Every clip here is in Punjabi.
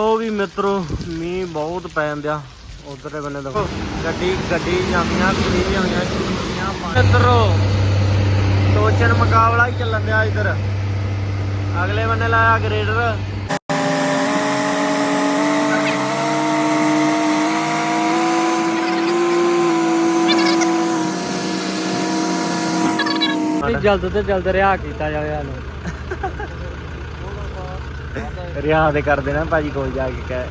ਉਹ ਵੀ ਮਿੱਤਰੋ, ਮੀਂਹ ਬਹੁਤ ਪੈਣ ਦਿਆ। ਉਧਰ ਬੰਨੇ ਦੇਖੋ, ਗੱਡੀ ਗੱਡੀ ਜਾਂਦੀਆਂ ਕੁੜੀ ਜਾਂਦੀਆਂ ਕੁੜੀਆਂ ਮਿੱਤਰੋ, ਟੋਚਨ ਮੁਕਾਬਲਾ ਹੀ ਚੱਲਣ ਦਿਆ ਇਧਰ। ਅਗਲੇ ਬੰਨੇ ਲਾਇਆ ਗ੍ਰੇਡਰ। ਜਲਦ ਤੋਂ ਜਲਦ ਰਿਹਾ ਕੀਤਾ ਜਾਵੇ ਸਾਨੂੰ। ਰਿਆ ਦੇ ਕਰ ਦੇਣਾ ਭਾਜੀ ਕੋਲ ਜਾ ਕੇ ਕਹਿ।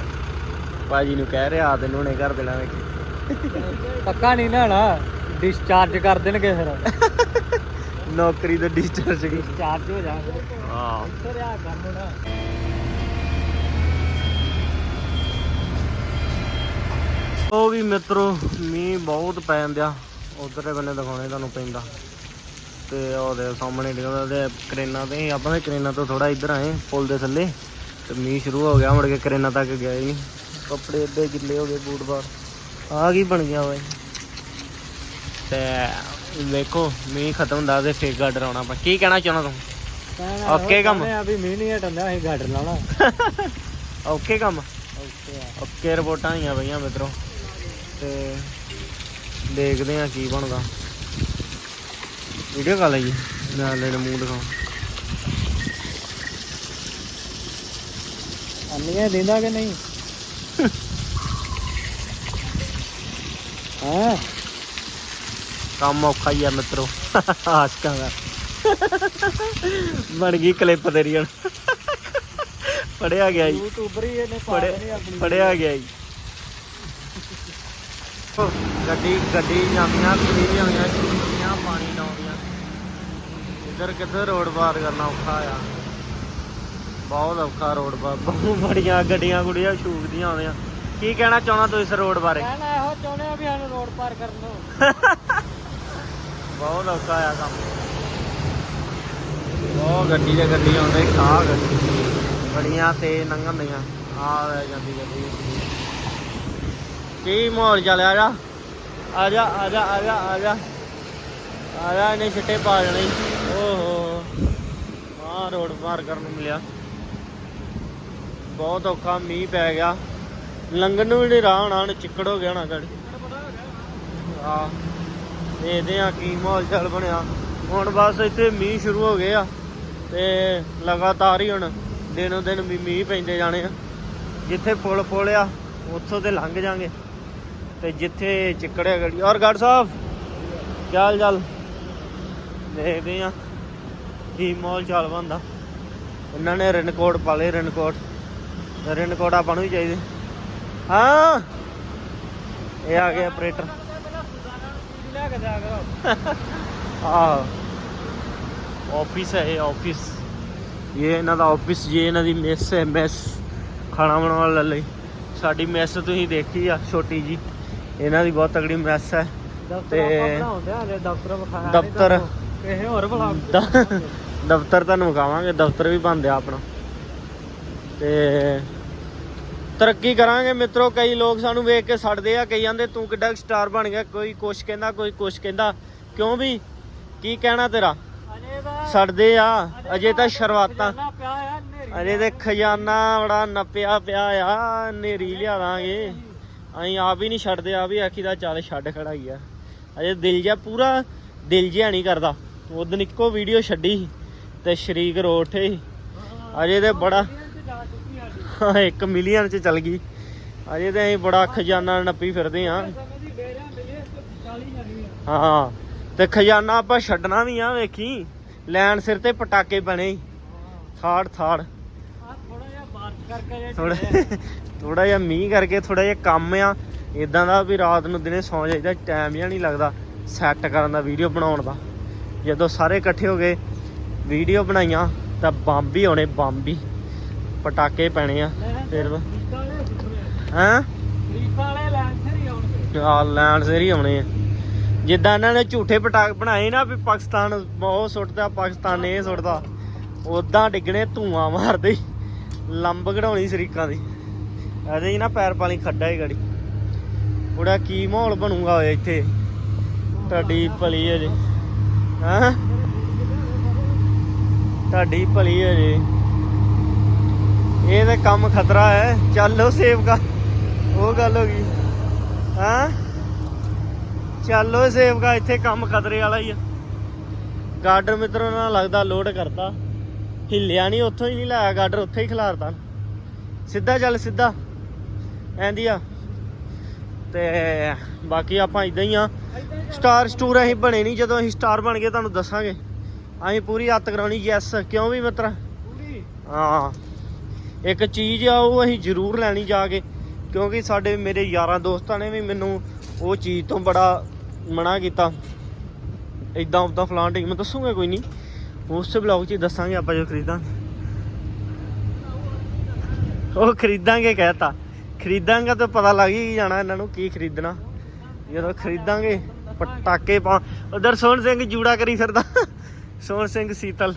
ਭਾਜੀ ਨੂੰ ਕਹਿ ਰਿਆ ਤੇ ਨੂਣੇ ਕਰ ਦੇਣਾ ਵੇਖੀ ਪੱਕਾ ਨਹੀਂ ਲੈਣਾ। ਡਿਸਚਾਰਜ ਕਰ ਦੇਣਗੇ ਫਿਰ। ਨੌਕਰੀ ਤੋਂ ਡਿਸਚਾਰਜ ਗਈ ਡਿਸਚਾਰਜ ਹੋ ਜਾਣਗੇ। ਹਾਂ। ਇੱਥੇ ਰਿਹਾ ਕੰਮ ਨਾ ਉਹ ਵੀ ਮਿੱਤਰੋ ਮੀਂਹ ਬਹੁਤ ਪੈਣ ਦਿਆ। ਉਧਰ ਬੰਨੇ ਦਿਖਾਉਣੇ ਤੁਹਾਨੂੰ ਪੈਂਦਾ ਤੇ ਉਹਦੇ ਸਾਹਮਣੇ ਡਿੱਗਦਾ ਤੇ ਕਰੇਨਾ ਤੇ ਆਪਾਂ ਦੇ ਕਰੇਨਾ ਤੋਂ ਥੋੜਾ ਇੱਧਰ ਆਏ ਪੁਲ ਦੇ ਥੱਲੇ। ਤੇ ਮੀਂਹ ਸ਼ੁਰੂ ਹੋ ਗਿਆ ਮੁੜ ਕੇ ਕਰੇਨਾ ਤੱਕ ਗਿਆ ਹੀ ਨਹੀਂ ਕੱਪੜੇ ਏਡੇ ਗਿੱਲੇ ਹੋ ਗਏ ਬੂਟ ਬਾਰ ਆ ਕੀ ਬਣ ਗਿਆ ਓਏ? ਤੇ ਵੇਖੋ ਮੀਂਹ ਖਤਮ ਹੁੰਦਾ ਤੇ ਫੇਰ ਗਾਰਡਰ ਆਉਣਾ ਆਪਾਂ। ਕੀ ਕਹਿਣਾ ਚਾਹੁੰਦਾ ਤੂੰ? ਓਕੇ ਕੰਮ? ਆ ਵੀ ਮੀਂਹ ਨਹੀਂ ਹਟਦਾ ਅਸੀਂ ਗਾਡਰ ਲਾਉਣਾ। ਓਕੇ ਕੰਮ? ਓਕੇ ਰਿਪੋਰਟਾਂ ਆਈਆਂ ਪਈਆਂ ਮਿੱਤਰੋ। ਤੇ ਦੇਖਦੇ ਆ ਕੀ ਬਣਦਾ। ਵੀਡੀਓ ਕਾਲ ਆਈ ਨਾਲ ਲੈ ਮੂੰਹ ਦਿਖਾਓ। ਅੰਨੀਆਂ ਦਿੰਦਾ ਕਿ ਨਹੀਂ? ਹਾਂ? ਕੰਮ ਔਖਾ ਹੀ ਆ ਮਿੱਤਰੋ। ਆਸ਼ਕਾਂ ਦਾ। ਬਣ ਗਈ ਕਲਿੱਪ ਤੇਰੀ ਹੁਣ। ਪੜਿਆ ਗਿਆ ਜੀ। ਯੂਟਿਊਬਰ ਹੀ ਇਹਨੇ ਪਾ ਦੇਣੀ ਆਪਣੀ। ਪੜਿਆ ਗਿਆ ਜੀ। ਗੱਡੀ ਗੱਡੀ ਜਾਂਦੀਆਂ ਕੁੜੀ ਜਾਂਦੀਆਂ ਕੁੜੀਆਂ ਪਾਣੀ ਇੱਧਰ ਕਿੱਧਰ ਰੋਡ ਪਾਰ ਕਰਨਾ ਔਖਾ ਆ। ਬਹੁਤ ਔਖਾ ਰੋਡ ਪਾਰ। ਬਹੁਤ ਬੜੀਆਂ ਗੱਡੀਆਂ ਗੁੜੀਆਂ ਸ਼ੂਕਦੀਆਂ ਆਉਂਦੀਆਂ। ਕੀ ਕਹਿਣਾ ਚਾਹਣਾ ਤੁਸੀਂ ਇਸ ਰੋਡ ਬਾਰੇ? ਕਹਿਣਾ ਇਹੋ ਚਾਹੁੰਦੇ ਆ ਵੀ ਸਾਨੂੰ ਰੋਡ ਪਾਰ ਕਰਨ ਨੂੰ ਬਹੁਤ ਔਖਾ ਆ ਕੰਮ। ਬਹੁਤ ਗੱਡੀ ਦੇ ਗੱਡੀ ਆਉਂਦੇ ਖਾ ਗੱਡੀ। ਬੜੀਆਂ ਤੇ ਲੰਘਣ ਦੀਆਂ ਆ ਜਾਂਦੀ ਗੱਡੀ। ਕੀ ਮਾਹੌਲ ਚੱਲਿਆ ਜਾ ਆ ਜਾ ਆ ਜਾ ਆ ਜਾ ਆ ਜਾ। ਆ ਜਾ ਇਹਨੇ ਛਿੱਟੇ ਪਾ ਜਾਣੇ ਆ ਰੋਡ ਪਾਰ ਕਰਨ ਨੂੰ ਮਿਲਿਆ। ਬਹੁਤ ਔਖਾ, ਮੀਂਹ ਪੈ ਗਿਆ। ਲੰਘਣ ਨੂੰ ਵੀ ਨਹੀਂ ਰਾਹ ਹੋਣਾ, ਹੁਣ ਚਿੱਕੜ ਹੋ ਗਿਆ ਹੋਣਾ ਗਾੜੀ। ਆ ਦੇਖਦੇ ਆ ਕੀ ਮਾਹੌਲ ਚੱਲ ਬਣਿਆ। ਹੁਣ ਬਸ ਇੱਥੇ ਮੀਂਹ ਸ਼ੁਰੂ ਹੋ ਗਏ ਆ ਤੇ ਲਗਾਤਾਰ ਹੀ ਹੁਣ ਦਿਨੋ ਦਿਨ ਮੀਂਹ ਮੀਂਹ ਪੈਂਦੇ ਜਾਣੇ ਆ। ਜਿੱਥੇ ਪੁਲ ਪੁਲ ਆ ਉੱਥੋਂ ਤੇ ਲੰਘ ਜਾਾਂਗੇ। ਤੇ ਜਿੱਥੇ ਚਿੱਕੜਿਆ ਗੜੀ ਔਰ ਗੜ ਸਾਹਿਬ ਚੱਲ ਚੱਲ ਦੇਖਦੇ ਆ ਕੀ ਮਾਹੌਲ ਚੱਲ ਬੰਦਾ ਉਹਨਾਂ ਨੇ ਰਨਕੋਟ ਪਾ ਲਏ ਰਨਕੋਟ ਰਨਕੋਟ ਆਪਾਂ ਨੂੰ ਵੀ ਚਾਹੀਦੇ। ਹਾਂ! ਇਹ ਆ ਗਿਆ ਆਪਰੇਟਰ ਲੈ ਕੇ ਜਾ ਕਰੋ ਆ ਆਫਿਸ ਹੈ ਇਹ ਆਫਿਸ ਇਹ ਇਹਨਾਂ ਦਾ ਆਫਿਸ ਜੇ ਇਹਨਾਂ ਦੀ ਮੈਸ ਹੈ ਮੈਸ ਖਾਣਾ ਬਣਾਉਣ ਲਈ। ਸਾਡੀ ਮੈਸ ਤੁਸੀਂ ਦੇਖੀ ਆ ਛੋਟੀ ਜੀ। ਇਹਨਾਂ ਦੀ ਬਹੁਤ ਤਗੜੀ ਮੈਸ ਹੈ। ਤੇ ਦਫ਼ਤਰ ਦਫ਼ਤਰ। ਕਿਸੇ ਹੋਰ ਬੁਲਾ ਦ- ਦਫ਼ਤਰ ਤੁਹਾਨੂੰ ਵਿਖਾਵਾਂਗੇ ਦਫ਼ਤਰ ਵੀ ਬੰਦ ਆ ਆਪਣਾ। ਤੇ ਤਰੱਕੀ ਕਰਾਂਗੇ ਮਿੱਤਰੋ ਕਈ ਲੋਕ ਸਾਨੂੰ ਵੇਖ ਕੇ ਸੜਦੇ ਆ ਕਈ ਜਾਂਦੇ ਤੂੰ ਕਿੱਡਾ ਸਟਾਰ ਬਣ ਗਿਆ ਕੋਈ ਕੁਛ ਕਹਿੰਦਾ ਕੋਈ ਕੁਛ ਕਹਿੰਦਾ। ਕਿਉਂ ਵੀ? ਕੀ ਕਹਿਣਾ ਤੇਰਾ? ਅਜੇ ਦਾ ਸੜਦੇ ਆ ਅਜੇ ਤਾਂ ਸ਼ੁਰੂਆਤਾਂ। ਅਜੇ ਤੇ ਖਜ਼ਾਨਾ ਬੜਾ ਨੱਪਿਆ ਪਿਆ ਆ ਨੇਰੀ ਲਿਆ ਦਾਂਗੇ ਅਸੀਂ ਆਪ ਹੀ ਨਹੀਂ ਛੱਡਦੇ ਆ ਵੀ ਆਖੀ ਦਾ ਚੱਲ ਛੱਡ ਖੜਾਈ ਆ। ਅਜੇ ਦਿਲ ਜਿਹਾ ਪੂਰਾ ਦਿਲ ਜਿਹਾ ਨਹੀਂ ਕਰਦਾ। ਉਦੋਂ ਇੱਕੋ ਵੀਡੀਓ ਛੱਡੀ ਸੀ। ਤੇ ਸ਼ਰੀਕ ਰੋ ਉੱਠੇ ਸੀ ਅਜੇ ਤੇ ਬੜਾ ਜਾ 1 ਮਿਲੀਅਨ ਚ ਚੱਲ ਗਈ। ਅਜੇ ਤੇ ਅਸੀਂ ਬੜਾ ਖਜ਼ਾਨਾ ਨੱਪੀ ਫਿਰਦੇ ਆ ਹਾਂ, ਤੇ ਖਜ਼ਾਨਾ ਆਪਾਂ ਛੱਡਣਾ ਵੀ ਆ, ਵੇਖੀ। ਲੈਣ ਸਿਰ ਤੇ ਪਟਾਕੇ ਬਣੇ ਥਾੜ ਥਾੜ, ਥੋੜਾ। ਥੋੜਾ ਜਿਹਾ ਮੀਂਹ ਕਰਕੇ ਥੋੜਾ ਜਿਹਾ ਕੰਮ ਆ। ਇਦਾਂ ਦਾ ਵੀ ਰਾਤ ਨੂੰ ਦਿਨੇ ਸੌਂ ਜਾਈਦਾ ਟਾਈਮ ਜਿਹਾ ਨਹੀਂ ਲੱਗਦਾ ਸੈੱਟ ਕਰਨ ਦਾ ਵੀਡੀਓ ਬਣਾਉਣ ਦਾ। ਜਦੋਂ ਸਾਰੇ ਇਕੱਠੇ ਹੋ ਗਏ ਵੀਡੀਓ ਬਣਾਈਆਂ ਤਾਂ ਬੰਬ ਹੀ ਆਉਣੇ ਬੰਬ ਹੀ। ਪਟਾਕੇ ਪੈਣੇ ਆ ਫਿਰ ਹੈਂ? ਆ ਲੈਂਡ ਸੇ ਹੀ ਆਉਣੇ। ਆ ਜਿੱਦਾਂ ਇਹਨਾਂ ਨੇ ਝੂਠੇ ਪਟਾਕੇ ਬਣਾਏ ਨਾ ਵੀ ਪਾਕਿਸਤਾਨ ਬਹੁਤ ਸੁੱਟਦਾ ਪਾਕਿਸਤਾਨ ਇਹ ਸੁੱਟਦਾ। ਉਦਾਂ ਡਿੱਗਣੇ ਧੂਆਂ ਮਾਰਦੇ। ਲੰਬ ਕਢਾਉਣੀ ਸ਼ਰੀਕਾਂ ਦੀ। ਇਹਦੇ ਹੀ ਨਾ ਪੈਰ ਪਾਣੀ ਖੱਡਾ ਹੀ ਗੜੀ। ਉਹਦਾ ਕੀ ਮਾਹੌਲ ਬਣੂਗਾ ਓਏ ਇੱਥੇ? ਤੁਹਾਡੀ ਭਲੀ ਹੈ ਜੀ ਹਾਂ? ਤੁਹਾਡੀ ਭਲੀ ਹੈ ਜੀ। ਇਹ ਤੇ ਕੰਮ ਖਤਰਾ ਹੈ। ਚੱਲੋ ਸੇਵ ਕਰ। ਉਹ ਗੱਲ ਹੋ ਗਈ। ਹਾਂ? ਚੱਲੋ ਸੇਵ ਕਾ ਇੱਥੇ ਕੰਮ ਖਤਰੇ ਵਾਲਾ ਹੀ ਆ। ਗਾਰਡਰ ਮਿੱਤਰੋ ਨਾਲ ਲੱਗਦਾ ਲੋਡ ਕਰਤਾ। ਹਿੱਲਿਆ ਨਹੀਂ ਉੱਥੋਂ ਹੀ ਨਹੀਂ ਲਾਇਆ। ਗਾਰਡਰ ਉੱਥੇ ਹੀ ਖਿਲਾਰਤਾ। ਸਿੱਧਾ ਚੱਲ ਸਿੱਧਾ। ਐਂਦੀ ਆ। ਤੇ ਬਾਕੀ ਆਪਾਂ ਇਦਾਂ ਹੀ ਆ। ਸਟਾਰ ਸਟੂਰ ਅਸੀਂ ਬਣੇ ਨਹੀਂ ਜਦੋਂ ਅਸੀਂ ਸਟਾਰ ਬਣ ਗਏ ਤੁਹਾਨੂੰ ਦੱਸਾਂਗੇ। ਅਸੀਂ ਪੂਰੀ ਹੱਤ ਕਰਾਉਣੀ ਯੈਸ ਕਿਉਂ ਵੀ ਮਿੱਤਰ? ਪੂਰੀ? ਹਾਂ। ਇੱਕ ਚੀਜ਼ ਆ ਉਹ ਅਸੀਂ ਜ਼ਰੂਰ ਲੈਣੀ ਜਾ ਕੇ ਕਿਉਂਕਿ ਸਾਡੇ ਮੇਰੇ ਯਾਰਾਂ ਦੋਸਤਾਂ ਨੇ ਵੀ ਮੈਨੂੰ ਉਹ ਚੀਜ਼ ਤੋਂ ਬੜਾ ਮਨਾ ਕੀਤਾ। ਇਦਾਂ ਉਦਾਂ ਫਲਾਂ ਟਿਕ ਮੈਂ ਦੱਸੂਗਾ ਕੋਈ ਨਹੀਂ। ਉਸੇ ਬਲੌਗ 'ਚ ਦੱਸਾਂਗੇ ਆਪਾਂ ਜੋ ਖਰੀਦਾਂਗੇ ਉਹ ਖਰੀਦਾਂਗੇ ਕਹਿਤਾ। ਖਰੀਦਾਂਗਾ ਤਾਂ ਪਤਾ ਲੱਗ ਹੀ ਜਾਣਾ ਇਹਨਾਂ ਨੂੰ ਕੀ ਖਰੀਦਣਾ। ਜਦੋਂ ਖਰੀਦਾਂਗੇ ਪਟਾਕੇ ਪਾ ਉਧਰ ਸੋਹਣ ਸਿੰਘ ਜੂੜਾ ਕਰੀ ਫਿਰਦਾ। ਸੋਹਣ ਸਿੰਘ ਸੀਤਲ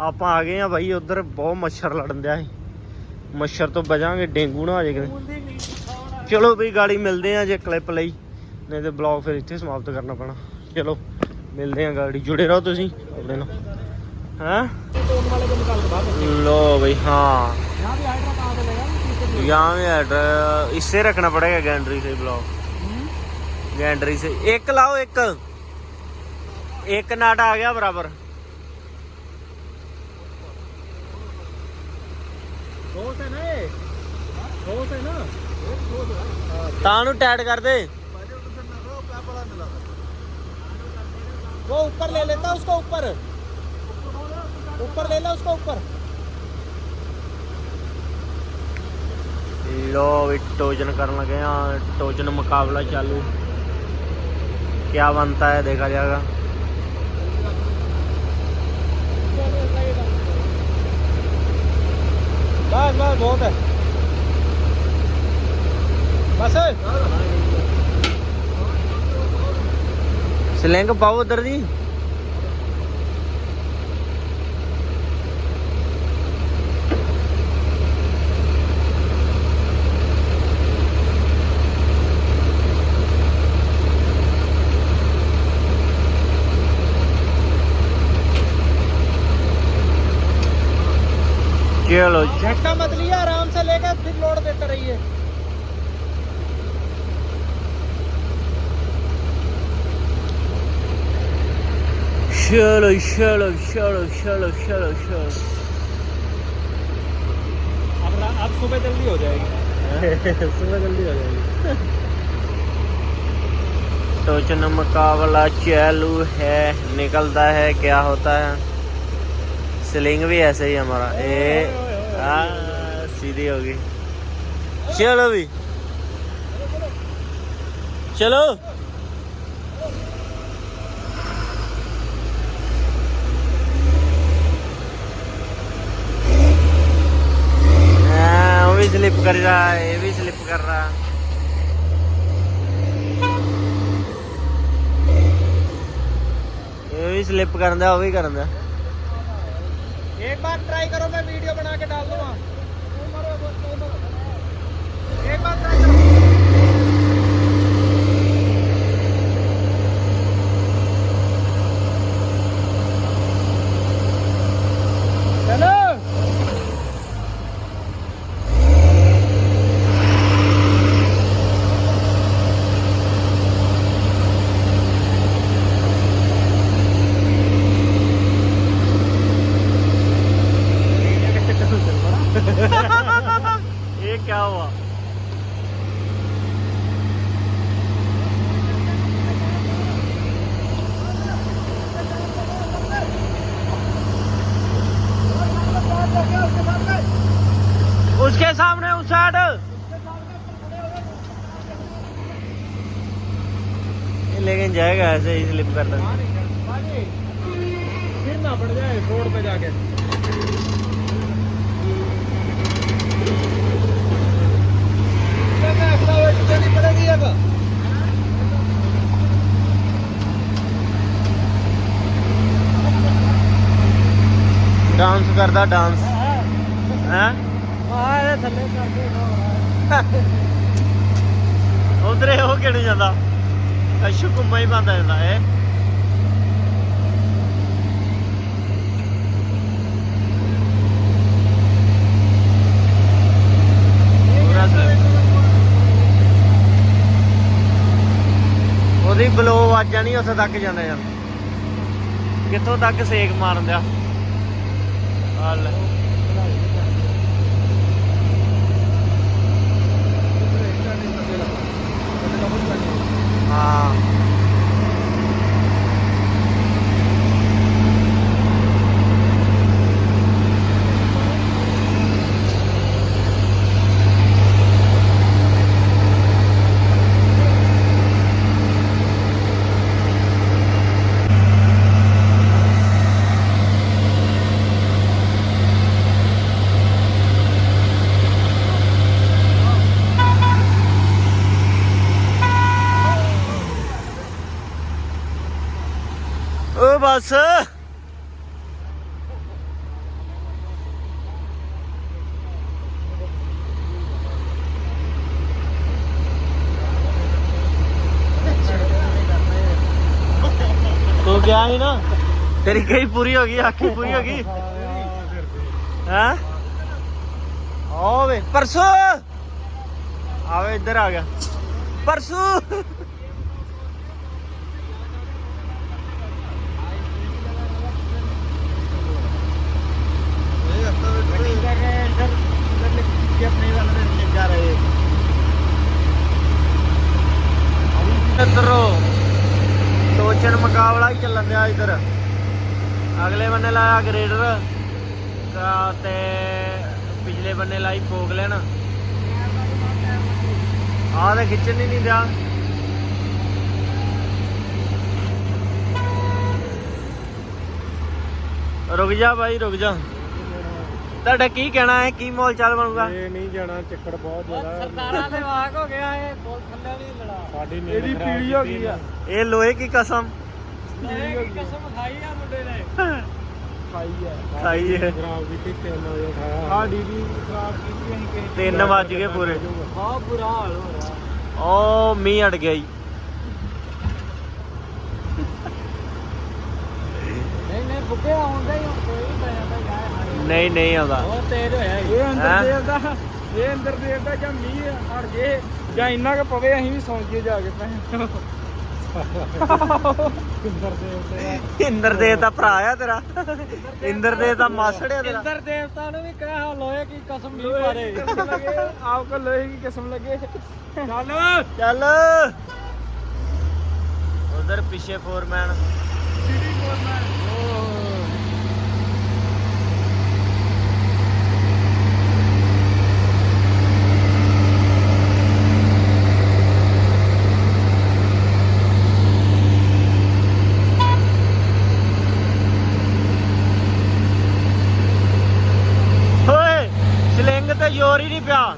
ਆਪਾਂ ਆ ਗਏ ਆ ਭਾਈ ਉਧਰ ਬਹੁਤ ਮੱਛਰ ਲੜਨ ਦਿਆ ਸੀ। ਮੱਛਰ ਤੋਂ ਬਜਾਂਗੇ ਡੇਂਗੂ ਨਾ ਹੋ ਜਾਏ ਚਲੋ ਬਈ ਗਾੜੀ ਮਿਲਦੇ ਆ ਜੇ ਕਲਿੱਪ ਲਈ ਨਹੀਂ ਤੇ ਬਲੌਗ ਫਿਰ ਇੱਥੇ ਸਮਾਪਤ ਕਰਨਾ ਪੈਣਾ। ਚਲੋ ਮਿਲਦੇ ਆ ਗਾੜੀ। ਜੁੜੇ ਰਹੋ ਤੁਸੀਂ ਆਪਣੇ ਨਾਲ। ਹਾਂ? ਲੋ ਬਈ ਹਾਂ। ਯਾਂ ਵੀ ਐਡਰ ਇਸੇ ਰੱਖਣਾ ਪੜੇਗਾ ਗੈਂਡਰੀ ਸੇ ਬਲੌਗ ਗੈਂਡਰੀ ਸੇ ਇੱਕ ਲਾਓ ਇੱਕ। यहाँ में एड्रेस इससे रखना पड़ेगा गैंड्री से ब्लॉक गैंड्री से एक लाओ एक एक नाटा आ गया बराबर ठोस है ना ये ठोस है ना तानू टाइट कर दे वो ऊपर ले लेता उसको ऊपर ऊपर ले ला उसको ऊपर लो भी टोजन करने लगे हैं टोजन मुकाबला चालू क्या बनता है देखा जाएगा ਬਸ ਬਸ ਬਹੁਤ ਹੈ। ਬਸ। ਸਲਿੰਗ ਪਾਓ ਉਧਰ ਦੀ। चलो झटका मत लिया आराम से लेकर फिर लोड देते रहिए। चलो चलो चलो चलो चलो चलो। अब अब सुबह जल्दी हो जाएगी। सुबह जल्दी हो जाएगी। टोचन मुकाबला चालू है। निकलता है क्या होता है? स्लिंग भी ऐसे ही हमारा। ए आ, सीधी होगी चलो भी चलो हाँ, वो भी स्लिप कर रहा है ये भी स्लिप कर रहा है ये भी स्लिप कर वो भी कर एक बार ट्राई करो मैं वीडियो बना के डाल दूंगा एक बार ट्राई करो ऐसे ही स्लिप करता फिर ना पड़ जाए रोड पे जाके पड़ेगी अब डांस करता डांस हैं ਆਹ ਥੱਲੇ ਕਰਦੇ ਉਧਰੇ ਉਹ ਕਿਹਨੂੰ ਜਾਂਦਾ ਕਸ਼ੂ ਘੁੰਮਾ ਹੀ ਬੰਦਾ ਇਹਦਾ ਹੈ। ਉਹਦੀ ਬਲੋ ਵੱਜ ਜਾਣੀ ਉੱਥੇ ਤੱਕ ਜਾਂਦਾ ਜਾਂਦਾ ਕਿੱਥੋਂ ਤੱਕ ਸੇਕ ਮਾਰਨ ਦਿਆ? ਹਾਲ ਗਿਆ ਸੀ ਨਾ। ਤੇਰੀ ਕਈ ਪੂਰੀ ਹੋ ਗਈ, ਆਖੀ ਪੂਰੀ ਹੋ ਗਈ। ਹੈ? ਆਵੇ ਪਰਸੋਂ! ਆਵੇ, ਇੱਧਰ ਆ ਗਿਆ। ਪਰਸੂ ਇੱਧਰੋਂ ਟੋਚਨ ਮੁਕਾਬਲਾ ਹੀ ਚੱਲਣ ਦਿਆ ਇੱਧਰ ਅਗਲੇ ਬੰਨੇ ਲਾਇਆ ਗ੍ਰੇਡਰ ਤੇ ਪਿਛਲੇ ਬੰਨੇ ਲਾਈ ਪੋਗ ਲੈਣ। ਆਹ ਤੇ ਖਿੱਚਣ ਨਹੀਂ ਦਿਆ। ਰੁਕ ਜਾ ਭਾਈ ਰੁਕ ਜਾ। ਤੁਹਾਡਾ ਕੀ ਕਹਿਣਾ ਹੈ? ਕੀ ਮੋਲ ਚਾਲ ਬਣੂਗਾ? ਇਹ ਨਹੀਂ ਜਾਣਾ ਚੱਕੜ ਬਹੁਤ ਜ਼ਿਆਦਾ ਸਰਦਾਰਾਂ ਦੇ ਵਾਕ ਹੋ ਗਿਆ ਇਹ ਬੋਲ ਥੱਲੇ ਨਹੀਂ ਲੜਾ। ਸਾਡੀ ਇਹਦੀ ਪੀੜੀ ਹੋ ਗਈ ਆ। ਇਹ ਲੋਹੇ ਕੀ ਕਸਮ? ਇਹ ਕੀ ਕਸਮ ਖਾਈ ਆ ਮੁੰਡੇ ਨੇ। ਖਾਈ ਹੈ। ਖਾਈ ਹੈ। ਖਰਾਬ ਕੀਤੀ ਤਿੰਨ ਵਜੇ ਖਾਇਆ ਸਾਡੀ ਵੀ ਖਰਾਬ ਕੀਤੀ ਅਸੀਂ ਕਿਸੇ 3 ਵੱਜ ਗਏ ਪੂਰੇ। ਬਹੁਤ ਬੁਰਾ ਹਾਲ ਹੋ ਰਿਹਾ ਓ ਮੀਂਹ ਅੜ ਗਿਆ ਜੀ। ਨਹੀਂ ਨਹੀਂ ਬੁੱਢੇ ਆਉਂਦਾ ਹੀ ਕੋਈ ਵੀ ਪੈ ਜਾਂਦਾ ਯਾਰ ਨਹੀਂ ਨਹੀਂ ਆਉਂਦਾ। ਬਹੁਤ ਤੇਜ਼ ਹੋਇਆ ਇਹ। ਹੈਂ? ਅੰਦਰ ਦੇਵ ਦਾ ਇਹ ਅੰਦਰ ਦੇਵ ਦਾ ਜਾਂ ਮੀਂਹ ਹਟ ਜੇ ਜਾਂ ਇੰਨਾ ਕੁ ਪਵੇ ਅਸੀਂ ਵੀ ਸੌਂ ਜੀਏ ਜਾ ਕੇ ਪੈ ਅੰਦਰ ਦੇਵ ਤੇ ਇੰਦਰ ਦੇਵ ਦਾ ਭਰਾ ਆ ਤੇਰਾ। ਇੰਦਰ ਦੇਵ ਦਾ ਮਾਸੜ ਆ ਤੇਰਾ। ਇੰਦਰ ਦੇਵਤਾ ਨੂੰ ਵੀ ਕਹਿਆ ਲੋਏ ਕੀ ਕਸਮ ਨਹੀਂ ਮਾਰੇ ਲਗੇ ਆਪ ਕੋ ਲੋਹੇ ਕੀ ਕਿਸਮ ਲਗੇ ਚੱਲ। ਚੱਲ। ਉਧਰ ਪਿੱਛੇ ਫੋਰਮੈਨ ਓਏ ਸਲਿੰਗ ਤੇ ਹੀ ਨਹੀਂ ਪਿਆ।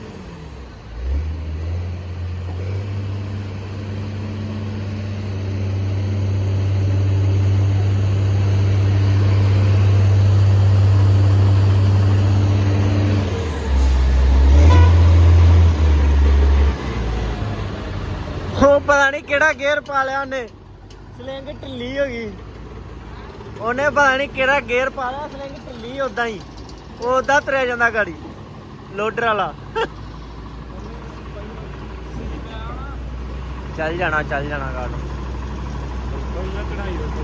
ਉਹ ਪਤਾ ਨਹੀਂ ਕਿਹੜਾ ਗੇਅਰ ਪਾ ਲਿਆ ਉਹਨੇ। ਸਲਿੰਗ ਢਿੱਲੀ ਹੋ ਗਈ। ਉਹਨੇ ਪਤਾ ਨਹੀਂ ਕਿਹੜਾ ਗੇਅਰ ਪਾ ਲਿਆ, ਸਲਿੰਗ ਢਿੱਲੀ ਉਦਾਂ ਹੀ। ਉਹ ਉਦਾਂ ਤੁਰਿਆ ਜਾਂਦਾ ਗਾੜੀ। ਲੋਡਰ ਵਾਲਾ। ਚੱਲ ਜਾਣਾ ਚੱਲ ਜਾਣਾ ਗਾੜ। ਕੋਈ ਨਾ ਚੜਾਈ ਰੋਕ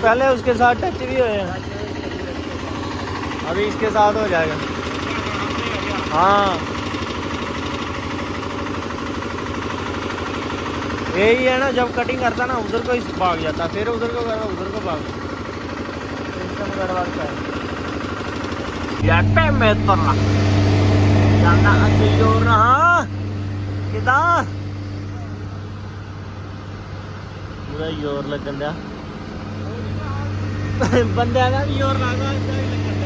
पहले उसके साथ टच भी हुए हैं अभी इसके साथ हो जाएगा हाँ यही है ना जब कटिंग करता ना उधर को ही भाग जाता फिर उधर को करो उधर को भाग सिस्टम गड़बड़ है याटे में तो ना ਜਾਣਾ ਅੱਗੇ ਜੋਰ ਰਹਾ ਕਿਦਾਂ ਪੂਰਾ ਜ਼ੋਰ ਲੱਗਣ ਦਿਆ ਬੰਦਿਆਂ ਦਾ ਵੀ ਜ਼ੋਰ ਲੱਗਦਾ ਇਦਾਂ ਹੀ ਲੱਗਣ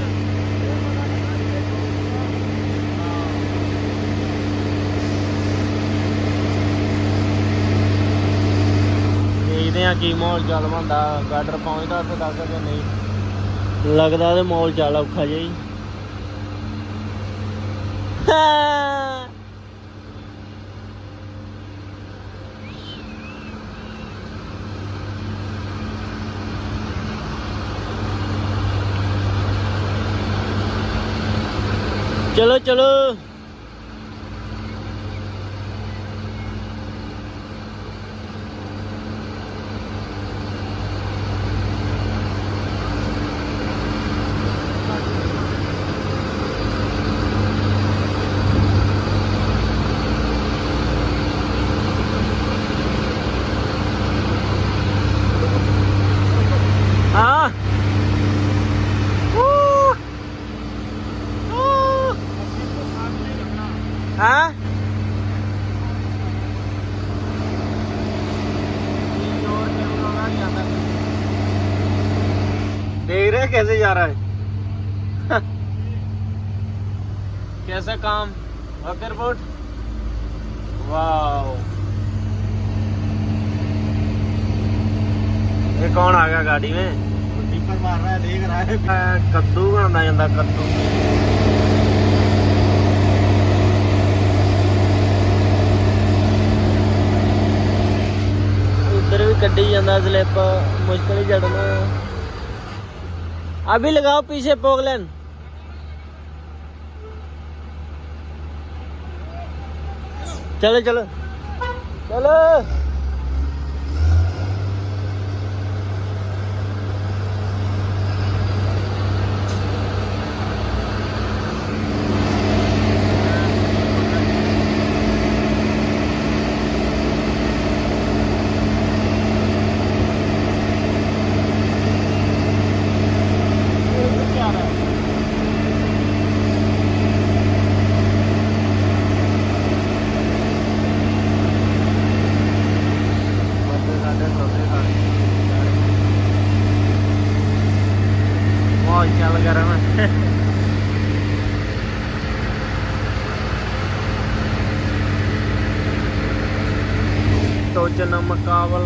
ਦੇਖਦੇ ਆ ਕੀ ਮਾਹੌਲ ਚੱਲ ਬੰਦਾ ਗਾਡਰ ਪਹੁੰਚਦਾ ਉੱਥੇ ਤੱਕ ਕਿ ਨਹੀਂ। ਲੱਗਦਾ ਤੇ ਮਾਹੌਲ ਚੱਲ ਔਖਾ ਜਿਹਾ ਹੀ। ਹਾਂ। ਚਲੋ कैसा काम वर्कर बोट वाह ये कौन आ गया गाड़ी में टिप्पर मार रहा है देख रहा है ਇਹ ਕੱਦੂ ਬਣਾਉਂਦਾ ਜਾਂਦਾ ਕੱਦੂ ਉਧਰ ਵੀ ਕੱਢੀ ਜਾਂਦਾ ਸਲਿੱਪ ਮੁਸ਼ਕਲ ਹੀ ਚੜਨਾ अभी लगाओ पीछे पोगलन ਚੱਲ ਚੱਲ। ਚੱਲ। तो जन्म कावल।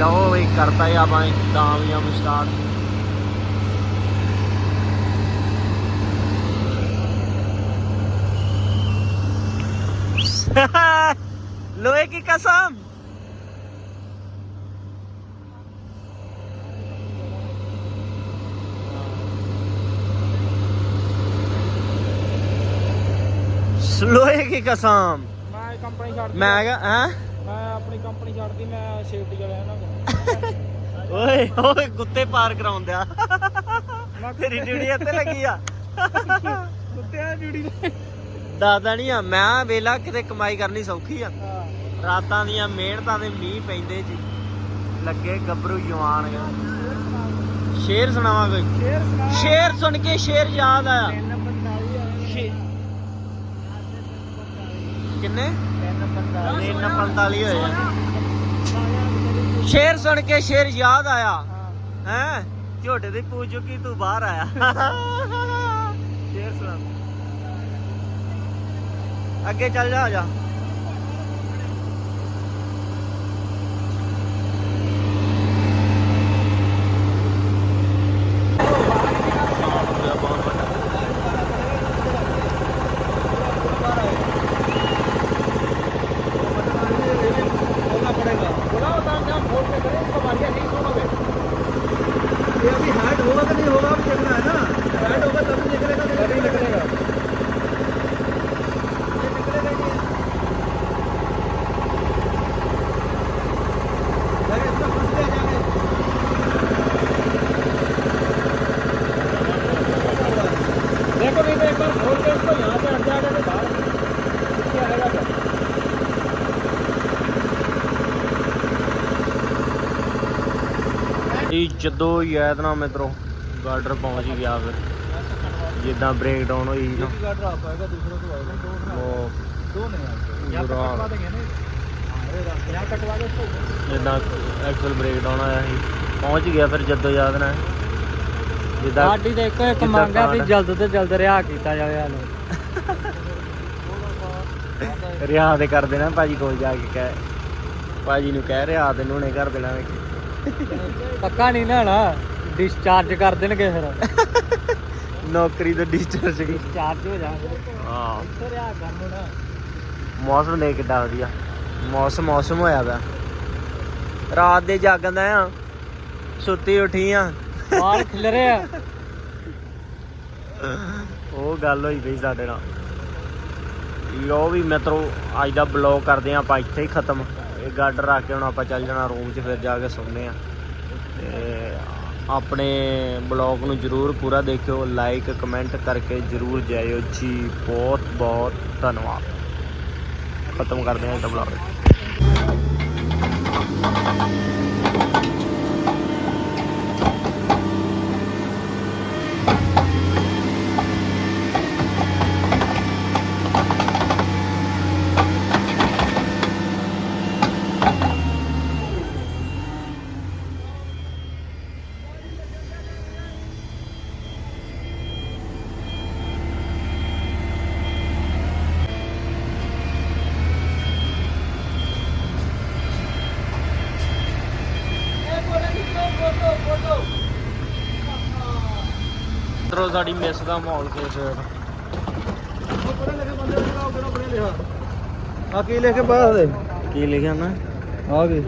लो भाई करता ही आप दाम स्टार्ट। लोहे की कसम। ਲੋਹੇ ਕੀ ਕਸਮ? ਮੈਂ ਕੰਪਨੀ ਛੱਡਦੀ ਮੈਂ ਸੇਫਟੀ ਵਾਲਿਆਂ ਨਾਲ ਓਏ ਓਏ ਕੁੱਤੇ ਪਾਰ ਕਰਾਉਂਦੇ। ਆ ਤੇਰੀ ਡਿਊਟੀ ਇੱਥੇ ਲੱਗੀ ਆ। ਕੁੱਤਿਆਂ ਡਿਊਟੀ ਦਾਦਾ ਨਹੀਂ ਆ ਮੈਂ ਵੇਲਾ ਕਿਤੇ ਕਮਾਈ ਕਰਨੀ ਸੌਖੀ ਆ। ਰਾਤਾਂ ਦੀਆਂ ਮਿਹਨਤਾਂ ਦੇ ਮੀਂਹ ਪੈਂਦੇ ਜੀ। ਲੱਗੇ ਗੱਭਰੂ ਜਵਾਨ ਗਾ ਸ਼ੇਰ ਸੁਣਾਵਾ ਕੋਈ? ਸ਼ੇਰ ਸੁਣ ਕੇ ਸ਼ੇਰ ਯਾਦ ਆਇਆ। ਕਿੰਨੇ? 345 ਤਿੰਨ 45 ਹੋਏ ਆ। ਸ਼ੇਰ ਸੁਣ ਕੇ ਸ਼ੇਰ ਯਾਦ ਆਇਆ। ਹਾਂ? ਝੋਟੇ ਦੀ ਪੂਛ ਚੁੱਕੀ ਤੂੰ ਬਾਹਰ ਆਇਆ। ਸ਼ੇਰ ਸੁਣਾ। ਅੱਗੇ ਚੱਲ ਜਾ ਆ ਜਾ। देखो नहीं तो एक बार यहाँ हट जाएगा तो बाहर आएगा याद ना मित्रों गार्डर पहुँच ही गया फिर जिदा ब्रेक डाउन हुई जिदा एक्सल ब्रेक डाउन आया पहुँच गया फिर जदो याद ना ਜਦੋਂ ਸਾਡੀ ਤਾਂ ਇੱਕੋ ਇੱਕ ਜਿੱਦਾਂ ਮੰਗ ਆ ਵੀ ਕਾਂਡ। ਜਲਦ ਤੋਂ ਜਲਦ ਰਿਹਾ ਕੀਤਾ ਜਾਵੇ ਸਾਨੂੰ। ਰਿਆ ਦੇ ਕਰ ਦੇਣਾ ਭਾਜੀ ਕੋਲ ਜਾ ਕੇ ਕਹਿ। ਭਾਜੀ ਨੂੰ ਕਹਿ ਰਿਹਾ ਤੈਨੂੰ ਹੁਣੇ ਕਰ ਦੇਣਾ ਵੇਖੀ ਪੱਕਾ ਨਹੀਂ ਨਾ ਨਾ ਡਿਸਚਾਰਜ ਕਰ ਦੇਣਗੇ ਫਿਰ। ਨੌਕਰੀ ਤੋਂ ਡਿਸਚਾਰਜ ਗਈ ਡਿਸਚਾਰਜ ਹੋ ਜਾਣਗੇ। ਹਾਂ। ਇੱਥੇ ਰਿਹਾ ਕੰਮ ਨਾ ਮੌਸਮ ਦੇ ਕਿੱਡਾ ਵਧੀਆ। ਮੌਸਮ ਮੌਸਮ ਹੋਇਆ ਪਿਆ। ਰਾਤ ਦੇ ਜਾਗਦਾ ਆ। ਸੁੱਤੀ ਉੱਠੀ ਆ। ਬਾਲ ਖਿਲਰੇ ਆ। ਉਹ ਗੱਲ ਹੋਈ ਪਈ ਸਾਡੇ ਨਾਲ। ਲੋ ਵੀ ਮਿੱਤਰੋ, ਅੱਜ ਦਾ ਬਲੌਗ ਕਰਦੇ ਆ ਆਪਾਂ, ਇੱਥੇ ਹੀ ਖਤਮ। ਇਹ ਗਾਰਡਰ ਰੱਖ ਕੇ ਹੁਣ ਆਪਾਂ ਚੱਲ ਜਾਣਾ ਰੂਮ 'ਚ, ਫਿਰ ਜਾ ਕੇ ਸੌਂਦੇ ਆ ਤੇ ਆਪਣੇ ਬਲੌਗ ਨੂੰ ਜਰੂਰ ਪੂਰਾ ਦੇਖਿਓ ਲਾਈਕ ਕਮੈਂਟ ਕਰਕੇ ਜਰੂਰ ਜਾਇਓ ਜੀ। ਬਹੁਤ ਬਹੁਤ ਧੰਨਵਾਦ। ਖਤਮ ਕਰਦੇ ਆ ਇਹ ਬਲੌਗ ਉਧਰ ਸਾਡੀ ਮਿਸ ਦਾ ਮਾਹੌਲ ਕੇ ਸਾਈਡ ਆ ਕੀ ਲਿਖ ਕੇ ਕੀ ਲਿਖਿਆ ਨਾ ਆ ਗਏ